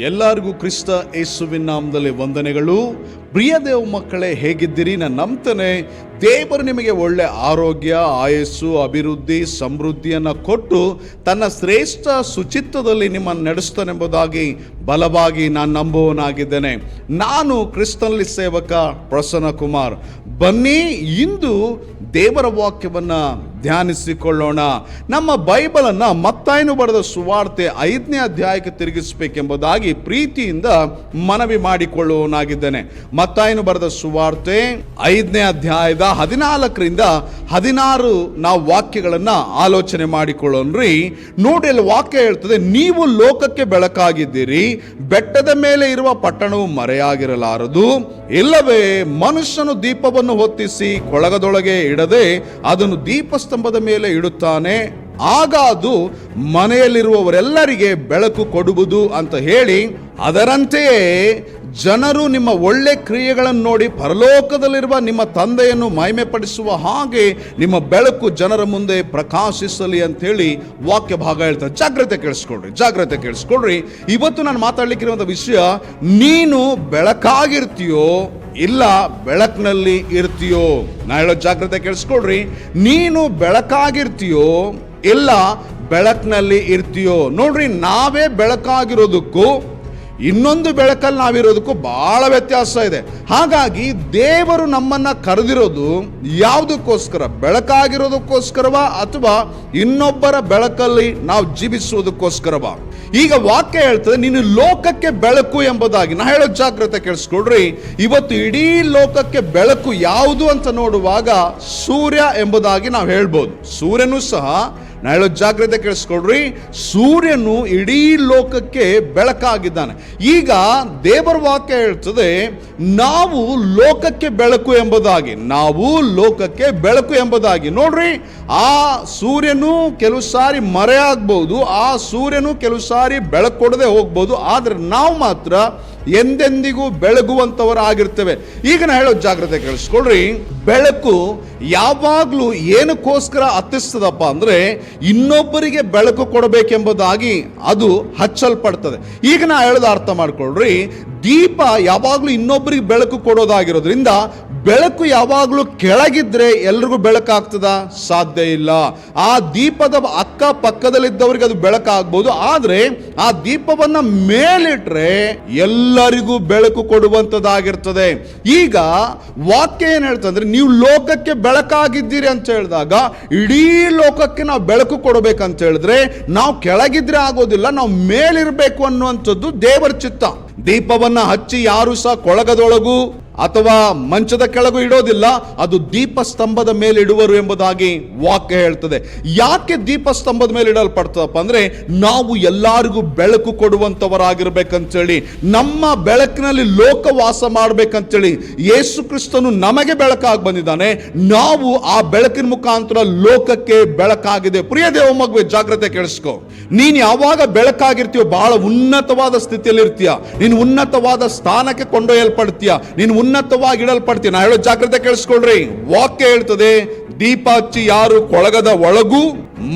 ಎಲ್ಲರಿಗೂ ಕ್ರಿಸ್ತ ಯೇಸುವಿನ ನಾಮದಲ್ಲಿ ವಂದನೆಗಳು. ಪ್ರಿಯ ದೇವ ಮಕ್ಕಳೇ, ಹೇಗಿದ್ದೀರಿ? ನಾನು ನಂಬ್ತಾನೆ. ದೇವರು ನಿಮಗೆ ಒಳ್ಳೆ ಆರೋಗ್ಯ, ಆಯಸ್ಸು, ಅಭಿವೃದ್ಧಿ, ಸಮೃದ್ಧಿಯನ್ನು ಕೊಟ್ಟು ತನ್ನ ಶ್ರೇಷ್ಠ ಶುಚಿತ್ವದಲ್ಲಿ ನಿಮ್ಮನ್ನು ನಡೆಸ್ತಾನೆಂಬುದಾಗಿ ಬಲವಾಗಿ ನಾನು ನಂಬುವನಾಗಿದ್ದೇನೆ ನಾನು ಕ್ರಿಸ್ತನಲ್ಲಿ ಸೇವಕ ಪ್ರಸನ್ನ ಕುಮಾರ್ ಬನ್ನಿ, ಇಂದು ದೇವರ ವಾಕ್ಯವನ್ನು ಧ್ಯಾನಿಸಿಕೊಳ್ಳೋಣ. ನಮ್ಮ ಬೈಬಲನ್ನು ಮತ್ತಾಯನು ಬರೆದ ಸುವಾರ್ತೆ ಐದನೇ ಅಧ್ಯಾಯಕ್ಕೆ ತಿರುಗಿಸಬೇಕೆಂಬುದಾಗಿ ಪ್ರೀತಿಯಿಂದ ಮನವಿ ಮಾಡಿಕೊಳ್ಳುವನಾಗಿದ್ದೇನೆ ಮತ್ತಾಯನು ಬರೆದ ಸುವಾರ್ತೆ ಐದನೇ ಅಧ್ಯಾಯದ ಹದಿನಾಲ್ಕರಿಂದ ಹದಿನಾರು ನಾವು ವಾಕ್ಯಗಳನ್ನು ಆಲೋಚನೆ ಮಾಡಿಕೊಳ್ಳೋಣ್ರಿ. ನೋಡಿ ಅಲ್ಲಿ ವಾಕ್ಯ ಹೇಳ್ತದೆ, ನೀವು ಲೋಕಕ್ಕೆ ಬೆಳಕಾಗಿದ್ದೀರಿ, ಬೆಟ್ಟದ ಮೇಲೆ ಇರುವ ಪಟ್ಟಣವು ಮರೆಯಾಗಿರಲಾರದು. ಇಲ್ಲವೇ, ಮನುಷ್ಯನು ದೀಪವನ್ನು ಹೊತ್ತಿಸಿ ಕೊಳಗದೊಳಗೆ ಇಡದೆ, ಅದನ್ನು ದೀಪಸ್ತಂಭದ ಮೇಲೆ ಇಡುತ್ತಾನೆ ಆಗ ಅದು ಮನೆಯಲ್ಲಿರುವವರೆಲ್ಲರಿಗೆ ಬೆಳಕು ಕೊಡುವುದು ಅಂತ ಹೇಳಿ, ಅದರಂತೆಯೇ ಜನರು ನಿಮ್ಮ ಒಳ್ಳೆ ಕ್ರಿಯೆಗಳನ್ನು ನೋಡಿ ಪರಲೋಕದಲ್ಲಿರುವ ನಿಮ್ಮ ತಂದೆಯನ್ನು ಮಹಿಮೆಪಡಿಸುವ ಹಾಗೆ ನಿಮ್ಮ ಬೆಳಕು ಜನರ ಮುಂದೆ ಪ್ರಕಾಶಿಸಲಿ ಅಂತೇಳಿ ವಾಕ್ಯ ಭಾಗ ಹೇಳ್ತಾರೆ. ಜಾಗ್ರತೆ ಕೇಳಿಸ್ಕೊಳ್ರಿ ಜಾಗ್ರತೆ ಕೇಳಿಸ್ಕೊಳ್ರಿ. ಇವತ್ತು ನಾನು ಮಾತಾಡ್ಲಿಕ್ಕಿರುವಂಥ ವಿಷಯ, ನೀನು ಬೆಳಕಾಗಿರ್ತೀಯೋ ಇಲ್ಲ, ಬೆಳಕಿನಲ್ಲಿ ಇರ್ತೀಯೋ? ನಾ ಹೇಳೋ ಜಾಗ್ರತೆ ಕೇಳಿಸ್ಕೊಳ್ರಿ. ನೀನು ಬೆಳಕಾಗಿರ್ತೀಯೋ? ಇಲ್ಲ, ಬೆಳಕಿನಲ್ಲಿ ಇರ್ತೀಯೋ? ನೋಡ್ರಿ, ನಾವೇ ಬೆಳಕಾಗಿರೋದಕ್ಕೂ, ಇನ್ನೊಂದು ಬೆಳಕಲ್ಲಿ ನಾವಿರೋದಕ್ಕೂ ಬಹಳ ವ್ಯತ್ಯಾಸ ಇದೆ. ಹಾಗಾಗಿ, ದೇವರು ನಮ್ಮನ್ನ ಕರೆದಿರೋದು ಯಾವುದಕ್ಕೋಸ್ಕರ? ಬೆಳಕಾಗಿರೋದಕ್ಕೋಸ್ಕರವಾ ಅಥವಾ ಇನ್ನೊಬ್ಬರ ಬೆಳಕಲ್ಲಿ ನಾವು ಜೀವಿಸುವುದಕ್ಕೋಸ್ಕರವಾ? ಈಗ ವಾಕ್ಯ ಹೇಳ್ತದೆ, ನೀನು ಲೋಕಕ್ಕೆ ಬೆಳಕು ಎಂಬುದಾಗಿ. ನಾ ಹೇಳೋ ಜಾಗ್ರತೆ ಕೇಳಿಸ್ಕೊಡ್ರಿ ಇವತ್ತು ಇಡೀ ಲೋಕಕ್ಕೆ ಬೆಳಕು ಯಾವುದು ಅಂತ ನೋಡುವಾಗ ಸೂರ್ಯ ಎಂಬುದಾಗಿ ನಾವು ಹೇಳ್ಬೋದು. ಸೂರ್ಯನೂ ಸಹ ನಾ ಹೇಳೋ ಜಾಗ್ರತೆ ಕೇಳಿಸ್ಕೊಡ್ರಿ ಸೂರ್ಯನು ಇಡೀ ಲೋಕಕ್ಕೆ ಬೆಳಕಾಗಿದ್ದಾನೆ. ಈಗ ದೇವರ ವಾಕ್ಯ ಹೇಳ್ತದೆ, ನಾವು ಲೋಕಕ್ಕೆ ಬೆಳಕು ಎಂಬುದಾಗಿ, ನಾವು ಲೋಕಕ್ಕೆ ಬೆಳಕು ಎಂಬುದಾಗಿ. ನೋಡ್ರಿ, ಆ ಸೂರ್ಯನು ಕೆಲವು ಸಾರಿ ಮರೆಯಾಗ್ಬೋದು, ಆ ಸೂರ್ಯನು ಕೆಲವು ಸಾರಿ ಬೆಳಕು ಕೊಡದೆ ಹೋಗ್ಬೋದು, ಆದರೆ ನಾವು ಮಾತ್ರ ಎಂದೆಂದಿಗೂ ಬೆಳಗುವಂತವರಾಗಿರ್ತೇವೆ. ಈಗ ನಾ ಹೇಳೋ ಜಾಗ್ರತೆ ಕೇಳಿಸ್ಕೊಳ್ರಿ. ಬೆಳಕು ಯಾವಾಗಲೂ ಏನಕ್ಕೋಸ್ಕರ ಹತ್ತಿಸ್ತದಪ್ಪ ಅಂದ್ರೆ ಇನ್ನೊಬ್ಬರಿಗೆ ಬೆಳಕು ಕೊಡಬೇಕೆಂಬುದಾಗಿ ಅದು ಹಚ್ಚಲ್ಪಡ್ತದೆ. ಈಗ ನಾ ಹೇಳೋದು ಅರ್ಥ ಮಾಡ್ಕೊಳ್ರಿ. ದೀಪ ಯಾವಾಗಲೂ ಇನ್ನೊಬ್ಬರಿಗೆ ಬೆಳಕು ಕೊಡೋದಾಗಿರೋದ್ರಿಂದ ಬೆಳಕು ಯಾವಾಗಲೂ ಕೆಳಗಿದ್ರೆ ಎಲ್ರಿಗೂ ಬೆಳಕಾಗ್ತದ? ಸಾಧ್ಯ ಇಲ್ಲ. ಆ ದೀಪದ ಅಕ್ಕ ಪಕ್ಕದಲ್ಲಿದ್ದವರಿಗೆ ಅದು ಬೆಳಕಾಗ್ಬೋದು. ಆದರೆ ಆ ದೀಪವನ್ನ ಮೇಲಿಟ್ರೆ ಎಲ್ಲರಿಗೂ ಬೆಳಕು ಕೊಡುವಂಥದ್ದಾಗಿರ್ತದೆ. ಈಗ ವಾಕ್ಯ ಏನು ಹೇಳ್ತಂದ್ರೆ ನೀವು ಲೋಕಕ್ಕೆ ಬೆಳಕಾಗಿದ್ದೀರಿ ಅಂತ ಹೇಳಿದಾಗ, ಇಡೀ ಲೋಕಕ್ಕೆ ನಾವು ಬೆಳಕು ಕೊಡಬೇಕಂತ ಹೇಳಿದ್ರೆ, ನಾವು ಕೆಳಗಿದ್ರೆ ಆಗೋದಿಲ್ಲ, ನಾವು ಮೇಲಿರಬೇಕು ಅನ್ನುವಂಥದ್ದು ದೇವರ ಚಿತ್ತ. ದೀಪವನ್ನ ಹಚ್ಚಿ ಯಾರು ಸಹ ಕೊಳಗದೊಳಗೂ ಅಥವಾ ಮಂಚದ ಕೆಳಗೂ ಇಡೋದಿಲ್ಲ, ಅದು ದೀಪಸ್ತಂಭದ ಮೇಲೆ ಇಡುವರು ಎಂಬುದಾಗಿ ವಾಕ್ಯ ಹೇಳ್ತದೆ. ಯಾಕೆ ದೀಪಸ್ತಂಭದ ಮೇಲೆ ಇಡಲ್ಪಡ್ತದಪ್ಪ ಅಂದ್ರೆ, ನಾವು ಎಲ್ಲರಿಗೂ ಬೆಳಕು ಕೊಡುವಂತವರಾಗಿರ್ಬೇಕಂತೇಳಿ, ನಮ್ಮ ಬೆಳಕಿನಲ್ಲಿ ಲೋಕ ವಾಸ ಮಾಡಬೇಕಂತೇಳಿ ಯೇಸು ಕ್ರಿಸ್ತನು ನಮಗೆ ಬೆಳಕಾಗಿ ಬಂದಿದ್ದಾನೆ, ನಾವು ಆ ಬೆಳಕಿನ ಮುಖಾಂತರ ಲೋಕಕ್ಕೆ ಬೆಳಕಾಗಿದೆ. ಪ್ರಿಯ ದೇವ ಮಗುವೆ, ಜಾಗ್ರತೆ ಕೇಳಿಸ್ಕೊ. ನೀನು ಯಾವಾಗ ಬೆಳಕಾಗಿರ್ತೀಯೋ, ಬಹಳ ಉನ್ನತವಾದ ಸ್ಥಿತಿಯಲ್ಲಿ ಇರ್ತೀಯ ನೀನು ಉನ್ನತವಾದ ಸ್ಥಾನಕ್ಕೆ ಕೊಂಡೊಯ್ಯಲ್ಪಡ್ತೀಯ. ನೀನು ಉನ್ನತವಾಗಿ ಇಡಲ್ಪಡ್ತೀವಿ. ನಾ ಹೇಳೋ ಜಾಗ್ರತೆ ಕೇಳಿಸ್ಕೊಳ್ರಿ. ವಾಕ್ಯ ಹೇಳ್ತದೆ ದೀಪ ಹಚ್ಚಿ ಯಾರು ಕೊಳಗದ ಒಳಗೂ,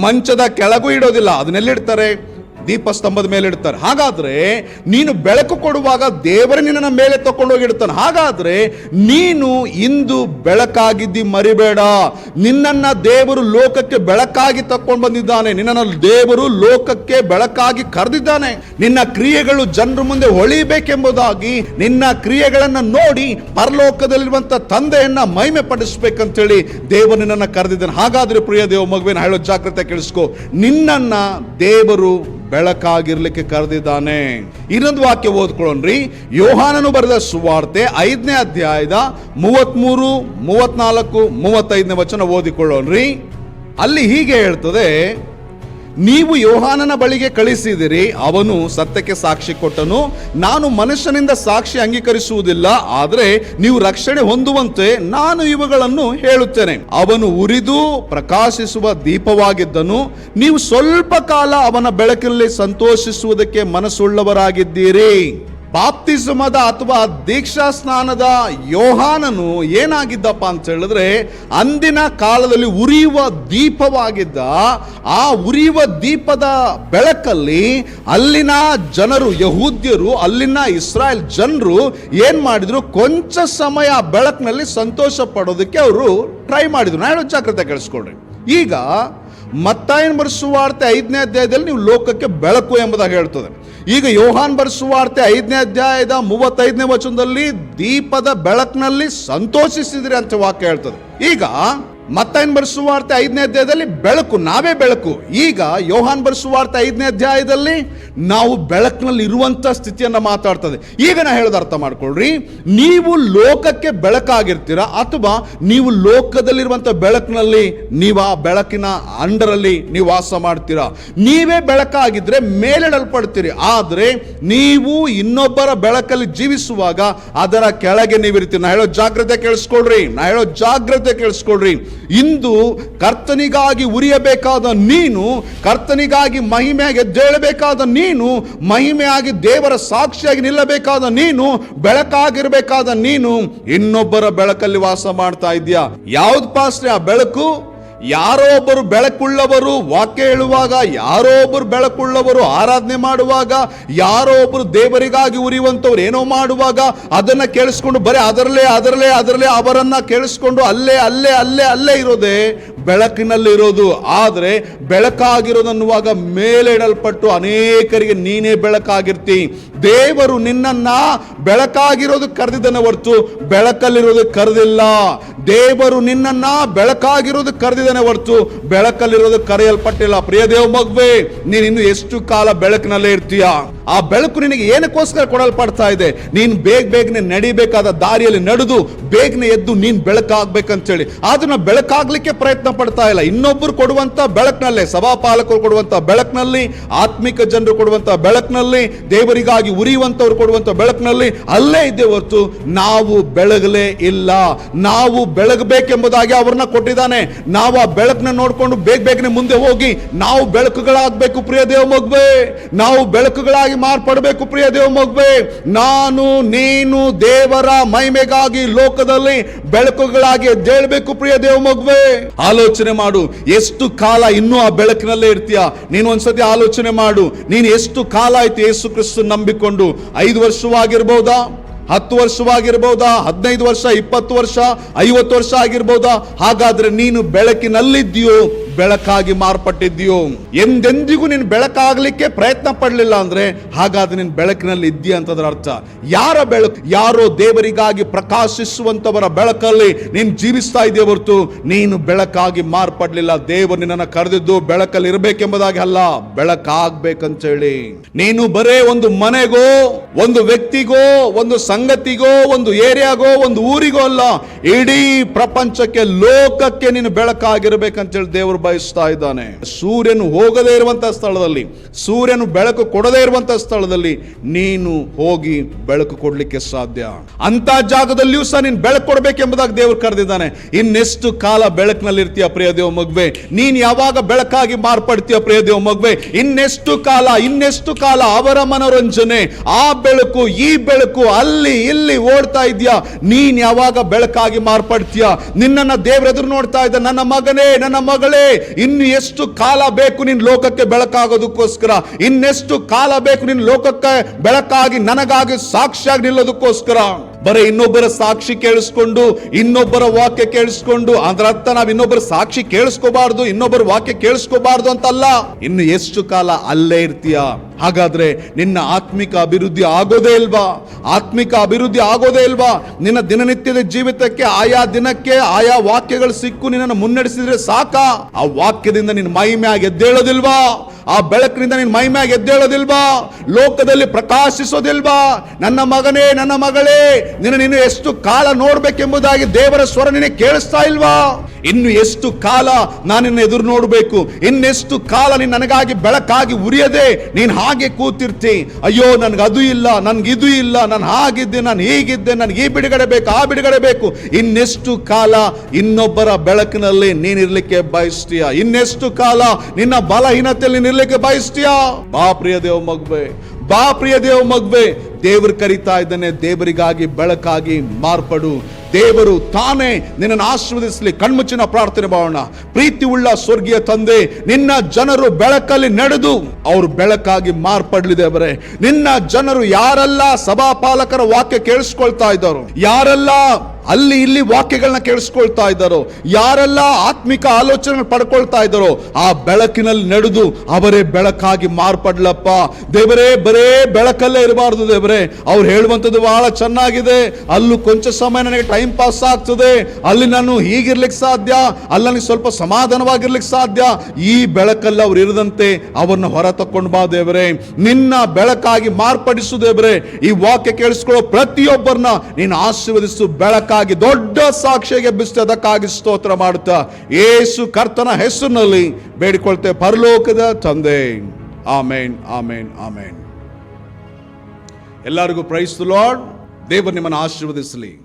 ಮಂಚದ ಕೆಳಗೂ ಇಡೋದಿಲ್ಲ. ಅದನ್ನೆಲ್ಲಿಡ್ತಾರೆ ದೀಪ ಸ್ತಂಭದ ಮೇಲೆ ಇಡ್ತಾರೆ. ಹಾಗಾದ್ರೆ ನೀನು ಬೆಳಕು ಕೊಡುವಾಗ ದೇವರ ನಿನ್ನ ಮೇಲೆ ತಕೊಂಡೋಗಿ ಇಡ್ತಾನೆ ಹಾಗಾದ್ರೆ ನೀನು ಇಂದು ಬೆಳಕಾಗಿದ್ದಿ ಮರಿಬೇಡ. ನಿನ್ನನ್ನ ದೇವರು ಲೋಕಕ್ಕೆ ಬೆಳಕಾಗಿ ತಕೊಂಡು ಬಂದಿದ್ದಾನೆ. ನಿನ್ನನ್ನು ದೇವರು ಲೋಕಕ್ಕೆ ಬೆಳಕಾಗಿ ಕರೆದಿದ್ದಾನೆ. ನಿನ್ನ ಕ್ರಿಯೆಗಳು ಜನರ ಮುಂದೆ ಹೊಳಿಬೇಕೆಂಬುದಾಗಿ ನಿನ್ನ ಕ್ರಿಯೆಗಳನ್ನು ನೋಡಿ ಪರಲೋಕದಲ್ಲಿರುವಂತ ತಂದೆಯನ್ನ ಮಹಿಮೆ ಪಡಿಸ್ಬೇಕಂತೇಳಿ ದೇವರು ನಿನ್ನನ್ನು ಕರೆದಿದ್ದಾನೆ. ಹಾಗಾದ್ರೆ ಪ್ರಿಯ ದೇವ ಮಗುವಿನ ಹೇಳೋ ಜಾಗ್ರತೆ ಕೇಳಿಸ್ಕೊ. ನಿನ್ನನ್ನ ದೇವರು ಬೆಳಕಾಗಿರ್ಲಿಕ್ಕೆ ಕರೆದಿದ್ದಾನೆ. ಇನ್ನೊಂದು ವಾಕ್ಯ ಓದ್ಕೊಳ್ಳೋಣ್ರಿ. ಯೋಹಾನನು ಬರೆದ ಸುವಾರ್ತೆ ಐದನೇ ಅಧ್ಯಾಯದ ಮೂವತ್ಮೂರು, ಮೂವತ್ನಾಲ್ಕು, ಮೂವತ್ತೈದನೇ ವಚನ ಓದಿಕೊಳ್ಳೋಣ್ರಿ. ಅಲ್ಲಿ ಹೀಗೆ ಹೇಳ್ತದೆ ನೀವು ಯೋಹಾನನ ಬಳಿಗೆ ಕಳಿಸಿದಿರಿ, ಅವನು ಸತ್ಯಕ್ಕೆ ಸಾಕ್ಷಿ ಕೊಟ್ಟನು. ನಾನು ಮನುಷ್ಯನಿಂದ ಸಾಕ್ಷಿ ಅಂಗೀಕರಿಸುವುದಿಲ್ಲ, ಆದರೆ ನೀವು ರಕ್ಷಣೆ ಹೊಂದುವಂತೆ ನಾನು ಇವುಗಳನ್ನು ಹೇಳುತ್ತೇನೆ. ಅವನು ಉರಿದು ಪ್ರಕಾಶಿಸುವ ದೀಪವಾಗಿದ್ದನು. ನೀವು ಸ್ವಲ್ಪ ಕಾಲ ಅವನ ಬೆಳಕಿನಲ್ಲಿ ಸಂತೋಷಿಸುವುದಕ್ಕೆ ಮನಸ್ಸುಳ್ಳವರಾಗಿದ್ದೀರಿ. ಬಾಪ್ತಿಸಮದ ಅಥವಾ ದೀಕ್ಷಾ ಸ್ನಾನದ ಯೋಹಾನನು ಏನಾಗಿದ್ದಪ್ಪ ಅಂತ ಹೇಳಿದ್ರೆ, ಅಂದಿನ ಕಾಲದಲ್ಲಿ ಉರಿಯುವ ದೀಪವಾಗಿದ್ದ ಆ ಉರಿಯುವ ದೀಪದ ಬೆಳಕಲ್ಲಿ ಅಲ್ಲಿನ ಜನರು, ಯಹೂದ್ಯರು, ಅಲ್ಲಿನ ಇಸ್ರಾಯೇಲ್ ಜನರು ಏನ್ ಮಾಡಿದ್ರು? ಕೊಂಚ ಸಮಯ ಬೆಳಕಿನಲ್ಲಿ ಸಂತೋಷ ಪಡೋದಕ್ಕೆ ಅವರು ಟ್ರೈ ಮಾಡಿದ್ರು. ನಾನು ಜಾಗ್ರತೆ ಕೇಳಿಸ್ಕೊಳ್ರಿ. ಈಗ ಮತ್ತಾಯನ್ ಬರೆಸುವಾರ್ತೆ ಐದನೇ ಅಧ್ಯಾಯದಲ್ಲಿ ನೀವು ಲೋಕಕ್ಕೆ ಬೆಳಕು ಎಂಬುದಾಗಿ ಹೇಳ್ತದೆ. ಈಗ ಯೋಹಾನ್ ಬರೆಸುವಾರ್ತೆ ಐದನೇ ಅಧ್ಯಾಯದ ಮೂವತ್ತೈದನೇ ವಚನದಲ್ಲಿ ದೀಪದ ಬೆಳಕಿನಲ್ಲಿ ಸಂತೋಷಿಸಿದ್ರಿ ಅಂತ ವಾಕ್ಯ ಹೇಳ್ತದೆ. ಈಗ ಮತ್ತಾಯನ್ ಬರೆಸುವಾರ್ತೆ ಐದನೇ ಅಧ್ಯಾಯದಲ್ಲಿ? ಬೆಳಕು, ನಾವೇ ಬೆಳಕು. ಈಗ ಯೋಹಾನ್ ಬರೆಸುವಾರ್ತೆ ಐದನೇ ಅಧ್ಯಾಯದಲ್ಲಿ ನಾವು ಬೆಳಕಿನಲ್ಲಿ ಇರುವಂತ ಸ್ಥಿತಿಯನ್ನು ಮಾತಾಡ್ತದೆ. ಈಗ ನಾ ಹೇಳೋದು ಅರ್ಥ ಮಾಡ್ಕೊಳ್ರಿ. ನೀವು ಲೋಕಕ್ಕೆ ಬೆಳಕಾಗಿರ್ತೀರಾ ಅಥವಾ ನೀವು ಲೋಕದಲ್ಲಿರುವಂಥ ಬೆಳಕಿನಲ್ಲಿ ನೀವು ಆ ಬೆಳಕಿನ ಅಂಡರಲ್ಲಿ ನೀವು ವಾಸ ಮಾಡ್ತೀರಾ? ನೀವೇ ಬೆಳಕಾಗಿದ್ರೆ ಮೇಲಿಡಲ್ಪಡ್ತೀರಿ ಆದರೆ ನೀವು ಇನ್ನೊಬ್ಬರ ಬೆಳಕಲ್ಲಿ ಜೀವಿಸುವಾಗ ಅದರ ಕೆಳಗೆ ನೀವಿರ್ತೀರಿ. ನಾ ಹೇಳೋ ಜಾಗ್ರತೆ ಕೇಳಿಸ್ಕೊಳ್ರಿ. ನಾ ಹೇಳೋ ಜಾಗ್ರತೆ ಕೇಳಿಸ್ಕೊಳ್ರಿ. ಇಂದು ಕರ್ತನಿಗಾಗಿ ಉರಿಯಬೇಕಾದ ನೀನು, ಕರ್ತನಿಗಾಗಿ ಮಹಿಮೆಯಾಗಿ ಎದ್ದೇಳಬೇಕಾದ ನೀನು, ಮಹಿಮೆಯಾಗಿ ದೇವರ ಸಾಕ್ಷಿಯಾಗಿ ನಿಲ್ಲಬೇಕಾದ ನೀನು, ಬೆಳಕಾಗಿರಬೇಕಾದ ನೀನು, ಇನ್ನೊಬ್ಬರ ಬೆಳಕಲ್ಲಿ ವಾಸ ಮಾಡ್ತಾ ಇದೆಯಾ ಯಾವ್ದು ಪಾಸ್ರೆ ಆ ಬೆಳಕು? ಯಾರೋ ಒಬ್ಬರು ಬೆಳಕುಳ್ಳವರು, ವಾಕ್ಯ ಹೇಳುವಾಗ ಯಾರೋ ಒಬ್ಬರು ಬೆಳಕುಳ್ಳವರು, ಆರಾಧನೆ ಮಾಡುವಾಗ ಯಾರೋ ಒಬ್ಬರು ದೇವರಿಗಾಗಿ ಉರಿಯುವಂಥವ್ರು ಏನೋ ಮಾಡುವಾಗ ಅದನ್ನು ಕೇಳಿಸ್ಕೊಂಡು ಬರೀ ಅದರಲ್ಲೇ ಅದರಲ್ಲೇ ಅದರಲ್ಲೇ ಅವರನ್ನು ಕೇಳಿಸ್ಕೊಂಡು ಅಲ್ಲೇ ಅಲ್ಲೇ ಅಲ್ಲೇ ಅಲ್ಲೇ ಇರೋದೇ ಬೆಳಕಿನಲ್ಲಿ ಇರೋದು ಆದರೆ ಬೆಳಕಾಗಿರೋದನ್ನುವಾಗ ಮೇಲೆ ಇಡಲ್ಪಟ್ಟು ಅನೇಕರಿಗೆ ನೀನೇ ಬೆಳಕಾಗಿರ್ತಿ. ದೇವರು ನಿನ್ನನ್ನ ಬೆಳಕಾಗಿರೋದು ಕರೆದಿದ್ದನ್ನ ಹೊರತು ಬೆಳಕಲ್ಲಿರೋದು ಕರೆದಿಲ್ಲ. ದೇವರು ನಿನ್ನನ್ನ ಬೆಳಕಾಗಿರೋದು ಕರೆದಿದ್ದಾನೆ ಹೊರತು ಬೆಳಕಲ್ಲಿರೋದು ಕರೆಯಲ್ಪಟ್ಟಿಲ್ಲ. ಪ್ರಿಯ ದೇವ ಮಗುವೆ ನೀನು ಎಷ್ಟು ಕಾಲ ಬೆಳಕಿನಲ್ಲೇ ಇರ್ತೀಯ? ಆ ಬೆಳಕು ನಿನಗೆ ಏನಕ್ಕೋಸ್ಕರ ಕೊಡಲ್ಪಡ್ತಾ ಇದೆ? ನೀನು ಬೇಗ ಬೇಗನೆ ನಡಿಬೇಕಾದ ದಾರಿಯಲ್ಲಿ ನಡೆದು ಬೇಗನೆ ಎದ್ದು ನೀನ್ ಬೆಳಕಾಗ್ಬೇಕಂತೇಳಿ. ಅದನ್ನ ಬೆಳಕಾಗಲಿಕ್ಕೆ ಪ್ರಯತ್ನ ಪಡ್ತಾ ಇಲ್ಲ. ಇನ್ನೊಬ್ಬರು ಕೊಡುವಂತ ಬೆಳಕಿನಲ್ಲೇ, ಸಭಾಪಾಲಕರು ಕೊಡುವಂತ ಬೆಳಕಿನಲ್ಲಿ, ಆತ್ಮಿಕ ಜನರು ಕೊಡುವಂತ ಬೆಳಕಿನಲ್ಲಿ, ದೇವರಿಗಾಗಿ ಉರಿಯುವಂಥವ್ರು ಕೊಡುವಂತ ಬೆಳಕಿನಲ್ಲಿ ಅಲ್ಲೇ ಇದ್ದೇ ಹೊರತು ನಾವು ಬೆಳಗಲೇ ಇಲ್ಲ. ನಾವು ಬೆಳಗಬೇಕೆಂಬುದಾಗಿ ಅವ್ರನ್ನ ಕೊಟ್ಟಿದ್ದಾನೆ. ನಾವು ಆ ಬೆಳಕನ್ನ ನೋಡ್ಕೊಂಡು ಬೇಗ ಬೇಗನೆ ಮುಂದೆ ಹೋಗಿ ನಾವು ಬೆಳಕುಗಳಾಗಬೇಕು ಪ್ರಿಯ ದೇವ ಮಗುವೆ ನಾವು ಬೆಳಕುಗಳಾಗಿ ಮಾರ್ಪಡಬೇಕು, ಪ್ರಿಯ ದೇವ ಮಗುವೆ. ನಾನು, ನೀನು, ದೇವರ ಮಹಿಮೆಗಾಗಿ ಲೋಕದಲ್ಲಿ ಬೆಳಕುಗಳಾಗಿ ಎದ್ದೇಳಬೇಕು, ಪ್ರಿಯ ದೇವ ಮಗುವೆ. ಆಲೋಚನೆ ಮಾಡು, ಎಷ್ಟು ಕಾಲ ಇನ್ನೂ ಆ ಬೆಳಕಿನಲ್ಲೇ ಇರ್ತೀಯ? ನೀನು ಒಂದ್ಸತಿ ಆಲೋಚನೆ ಮಾಡು, ನೀನು ಎಷ್ಟು ಕಾಲ ಆಯ್ತು ಯೇಸು ಕ್ರಿಸ್ತು ನಂಬಿಕೊಂಡು? ಐದು ವರ್ಷವಾಗಿರ್ಬೋದಾ? ಹತ್ತು ವರ್ಷವಾಗಿರ್ಬೋದಾ? ಹದಿನೈದು ವರ್ಷ, ಇಪ್ಪತ್ತು ವರ್ಷ, ಐವತ್ತು ವರ್ಷ ಆಗಿರ್ಬೋದಾ? ಹಾಗಾದ್ರೆ ನೀನು ಬೆಳಕಿನಲ್ಲಿದ್ದೀಯೋ? ಬೆಳಕಾಗಿ ಮಾರ್ಪಟ್ಟಿದ್ದೀಯೋ? ಎಂದೆಂದಿಗೂ ನೀನು ಬೆಳಕಾಗಲಿಕ್ಕೆ ಪ್ರಯತ್ನ ಪಡಲಿಲ್ಲ ಅಂದ್ರೆ ಹಾಗಾದ್ರೆ ನಿನ್ ಬೆಳಕಿನಲ್ಲಿ ಇದ್ದೀಯ ಅಂತದ್ರ ಅರ್ಥ. ಯಾರ ಬೆಳಕು, ಯಾರೋ ದೇವರಿಗಾಗಿ ಪ್ರಕಾಶಿಸುವಂತವರ ಬೆಳಕಲ್ಲಿ ನೀನು ಜೀವಿಸ್ತಾ ಇದೆಯ ಹೊರತು? ನೀನು ಬೆಳಕಾಗಿ ಮಾರ್ಪಡ್ಲಿಲ್ಲ. ದೇವರು ನಿನ್ನನ್ನು ಕರೆದಿದ್ದು ಬೆಳಕಲ್ಲಿ ಇರಬೇಕೆಂಬುದಾಗಿ ಅಲ್ಲ, ಬೆಳಕಾಗ್ಬೇಕಂತ ಹೇಳಿ. ನೀನು ಬರೇ ಒಂದು ಮನೆಗೋ, ಒಂದು ವ್ಯಕ್ತಿಗೋ, ಒಂದು ಸಂಗತಿಗೋ, ಒಂದು ಏರಿಯಾಗೋ, ಒಂದು ಊರಿಗೋ ಅಲ್ಲ, ಇಡೀ ಪ್ರಪಂಚಕ್ಕೆ, ಲೋಕಕ್ಕೆ ನೀನು ಬೆಳಕಾಗಿರ್ಬೇಕಂತ ಹೇಳಿ ದೇವರು ಬಯಸ್ತಾ ಇದ್ದಾನೆ. ಸೂರ್ಯನು ಹೋಗದೇ ಇರುವಂತಹ ಸ್ಥಳದಲ್ಲಿ, ಸೂರ್ಯನು ಬೆಳಕು ಕೊಡದೇ ಇರುವಂತಹ ಸ್ಥಳದಲ್ಲಿ ನೀನು ಹೋಗಿ ಬೆಳಕು ಕೊಡ್ಲಿಕ್ಕೆ ಸಾಧ್ಯ. ಅಂತ ಜಾಗದಲ್ಲಿಯೂ ಸಹ ನೀನು ಬೆಳಕು ಕೊಡ್ಬೇಕೆಂಬುದಾಗಿ ದೇವರು ಕರೆದಿದ್ದಾನೆ. ಇನ್ನೆಷ್ಟು ಕಾಲ ಬೆಳಕಿನಲ್ಲಿ ಇರ್ತೀಯ ಪ್ರಿಯ ದೇವ ಮಗುವೆ? ನೀನ್ ಯಾವಾಗ ಬೆಳಕಾಗಿ ಮಾರ್ಪಡ್ತೀಯ ಪ್ರಿಯ ದೇವ ಮಗುವೆ? ಇನ್ನೆಷ್ಟು ಕಾಲ ಇನ್ನೆಷ್ಟು ಕಾಲ ಅವರ ಮನೋರಂಜನೆ? ಆ ಬೆಳಕು, ಈ ಬೆಳಕು ಅಲ್ಲಿ, ಇಲ್ಲಿ ಓಡ್ತಾ ಇದೆಯಾ? ನೀನ್ ಯಾವಾಗ ಬೆಳಕಾಗಿ ಮಾರ್ಪಡ್ತೀಯ? ನಿನ್ನನ್ನ ದೇವ್ರ ಎದುರು ನೋಡ್ತಾ ಇದ್ದ ನನ್ನ ಮಗನೇ, ನನ್ನ ಮಗಳೇ ಇನ್ನು ಎಷ್ಟು ಕಾಲ ಬೇಕು ನಿನ್ನ ಲೋಕಕ್ಕೆ ಬೆಳಕಾಗೋದಕ್ಕೋಸ್ಕರ? ಇನ್ನೆಷ್ಟು ಕಾಲ ಬೇಕು ನಿನ್ನ ಲೋಕಕ್ಕೆ ಬೆಳಕಾಗಿ ನನಗಾಗಿ ಸಾಕ್ಷಿಯಾಗಿ ನಿಲ್ಲೋದಕ್ಕೋಸ್ಕರ? ಬರೀ ಇನ್ನೊಬ್ಬರ ಸಾಕ್ಷಿ ಕೇಳಿಸ್ಕೊಂಡು, ಇನ್ನೊಬ್ಬರ ವಾಕ್ಯ ಕೇಳಿಸ್ಕೊಂಡು, ಅದರ ಅರ್ಥ ನಾವು ಇನ್ನೊಬ್ಬರ ಸಾಕ್ಷಿ ಕೇಳಿಸ್ಕೋಬಾರ್ದು, ಇನ್ನೊಬ್ಬರ ವಾಕ್ಯ ಕೇಳಿಸ್ಕೋಬಾರ್ದು ಅಂತಲ್ಲ. ಇನ್ನು ಎಷ್ಟು ಕಾಲ ಅಲ್ಲೇ ಇರ್ತೀಯ? ಹಾಗಾದ್ರೆ ನಿನ್ನ ಆತ್ಮಿಕ ಅಭಿವೃದ್ಧಿ ಆಗೋದೇ ಇಲ್ವಾ? ಆತ್ಮಿಕ ಅಭಿವೃದ್ಧಿ ಆಗೋದೇ ಇಲ್ವಾ? ನಿನ್ನ ದಿನನಿತ್ಯದ ಜೀವಿತಕ್ಕೆ ಆಯಾ ದಿನಕ್ಕೆ ಆಯಾ ವಾಕ್ಯಗಳು ಸಿಕ್ಕು ನಿನ್ನನ್ನು ಮುನ್ನಡೆಸಿದ್ರೆ ಸಾಕ? ಆ ವಾಕ್ಯದಿಂದ ನಿನ್ನ ಮಹಿಮೆಯಾಗಿ ಎದ್ದೇಳೋದಿಲ್ವಾ? ಆ ಬೆಳಕಿನಿಂದ ನಿನ್ನ ಮ್ಯಾಗ ಎದ್ದೇಳೋದಿಲ್ವಾ? ಲೋಕದಲ್ಲಿ ಪ್ರಕಾಶಿಸೋದಿಲ್ವಾ? ನನ್ನ ಮಗನೇ, ನನ್ನ ಮಗಳೇ, ನಿನ್ನ ನೀನು ಎಷ್ಟು ಕಾಲ ನೋಡ್ಬೇಕೆಂಬುದಾಗಿ ದೇವರ ಸ್ವರ ನಿನಗೆ ಕೇಳಿಸ್ತಾ ಇಲ್ವಾ? ಇನ್ನು ಎಷ್ಟು ಕಾಲ ನಾನು ನಿನ್ನ ಎದುರು ನೋಡಬೇಕು? ಇನ್ನೆಷ್ಟು ಕಾಲ ನೀನು ನನಗಾಗಿ ಬೆಳಕಾಗಿ ಉರಿಯದೆ ನೀನು ಹಾಗೆ ಕೂತಿರ್ತಿ? ಅಯ್ಯೋ, ನನಗೆ ಅದು ಇಲ್ಲ, ನನಗೆ ಇದು ಇಲ್ಲ, ನಾನು ಹಾಗಿದ್ದೆ, ನಾನು ಹೀಗಿದ್ದೆ, ನನಗೆ ಈ ಬಿಡುಗಡೆ ಬೇಕು, ಆ ಬಿಡುಗಡೆ ಬೇಕು. ಇನ್ನೆಷ್ಟು ಕಾಲ ಇನ್ನೊಬ್ಬರ ಬೆಳಕಿನಲ್ಲಿ ನೀನಿರ್ಲಿಕ್ಕೆ ಬಯಸ್ತೀಯ? ಇನ್ನೆಷ್ಟು ಕಾಲ ನಿನ್ನ ಬಲಹೀನತೆಯಲ್ಲಿ ಇರ್ಲಿಕ್ಕೆ ಬಯಸ್ತೀಯ? ಬಾ ಪ್ರಿಯ ದೇವ ಮಗುವೆ ಬಾ ಪ್ರಿಯ ದೇವ ಮಗುವೆ. ದೇವರು ಕರಿತಾ ಇದ್ದಾನೆ, ದೇವರಿಗಾಗಿ ಬೆಳಕಾಗಿ ಮಾರ್ಪಡು. ದೇವರು ತಾನೇ ನಿನ್ನನ್ನು ಆಶೀರ್ವದಿಸಲಿ, ಕಣ್ಮುಚ್ಚಿನ ಪ್ರಾರ್ಥನೆ ಮಾಡೋಣ. ಪ್ರೀತಿ ಉಳ್ಳ ಸ್ವರ್ಗೀಯ ತಂದೆ, ನಿನ್ನ ಜನರು ಬೆಳಕಲ್ಲಿ ನಡೆದು ಅವರು ಬೆಳಕಾಗಿ ಮಾರ್ಪಡ್ಲಿ ದೇವರೇ. ನಿನ್ನ ಜನರು ಯಾರೆಲ್ಲ ಸಭಾಪಾಲಕರ ವಾಕ್ಯ ಕೇಳಿಸ್ಕೊಳ್ತಾ ಇದ್ದಾರೋ, ಯಾರೆಲ್ಲ ಅಲ್ಲಿ ಇಲ್ಲಿ ವಾಕ್ಯಗಳನ್ನ ಕೇಳಿಸ್ಕೊಳ್ತಾ ಇದ್ದಾರೋ, ಯಾರೆಲ್ಲ ಆತ್ಮಿಕ ಆಲೋಚನೆ ಪಡ್ಕೊಳ್ತಾ ಇದ್ದಾರೋ, ಆ ಬೆಳಕಿನಲ್ಲಿ ನಡೆದು ಅವರೇ ಬೆಳಕಾಗಿ ಮಾರ್ಪಡ್ಲಪ್ಪ. ದೇವರೇ, ಬರೇ ಬೆಳಕಲ್ಲೇ ಇರಬಾರ್ದು ದೇವರೇ. ಅವ್ರು ಹೇಳುವಂಥದ್ದು ಬಹಳ ಚೆನ್ನಾಗಿದೆ. ಅಲ್ಲೂ ಕೊಂಚ ಸಮಯ ನನಗೆ ಟೈಮ್ ಪಾಸ್ ಆಗ್ತದೆ. ಅಲ್ಲಿ ನಾನು ಹೀಗಿರ್ಲಿಕ್ಕೆ ಸಾಧ್ಯ? ಅಲ್ಲಿ ನನಗೆ ಸ್ವಲ್ಪ ಸಮಾಧಾನವಾಗಿರ್ಲಿಕ್ಕೆ ಸಾಧ್ಯ? ಈ ಬೆಳಕಲ್ಲಿ ಅವ್ರು ಇರದಂತೆ ಅವ್ರನ್ನ ಹೊರ ತಕೊಂಡು ಬಾ ದೇವರೇ. ನಿನ್ನ ಬೆಳಕಾಗಿ ಮಾರ್ಪಡಿಸು ದೇವರೇ. ಈ ವಾಕ್ಯ ಕೇಳಿಸ್ಕೊಳ್ಳೋ ಪ್ರತಿಯೊಬ್ಬರನ್ನ ನೀನು ಆಶೀರ್ವದಿಸು. ಬೆಳಕಾಗಿ ದೊಡ್ಡ ಸಾಕ್ಷಿಗೆ ಬಿಸ್ತು ಅದಕ್ಕಾಗಿ ಸ್ತೋತ್ರ ಮಾಡುತ್ತಾ, ಏಸು ಕರ್ತನ ಹೆಸರಿನಲ್ಲಿ ಬೇಡಿಕೊಳ್ತೆ ಪರಲೋಕದ ತಂದೆ. ಆಮೇನ್ ಆಮೇನ್ ಆಮೇನ್. ಎಲ್ಲರಿಗೂ ಪ್ರೈಸ್ ಲಾರ್ಡ್ ದೇವರು ನಿಮ್ಮನ್ನು ಆಶೀರ್ವದಿಸಲಿ.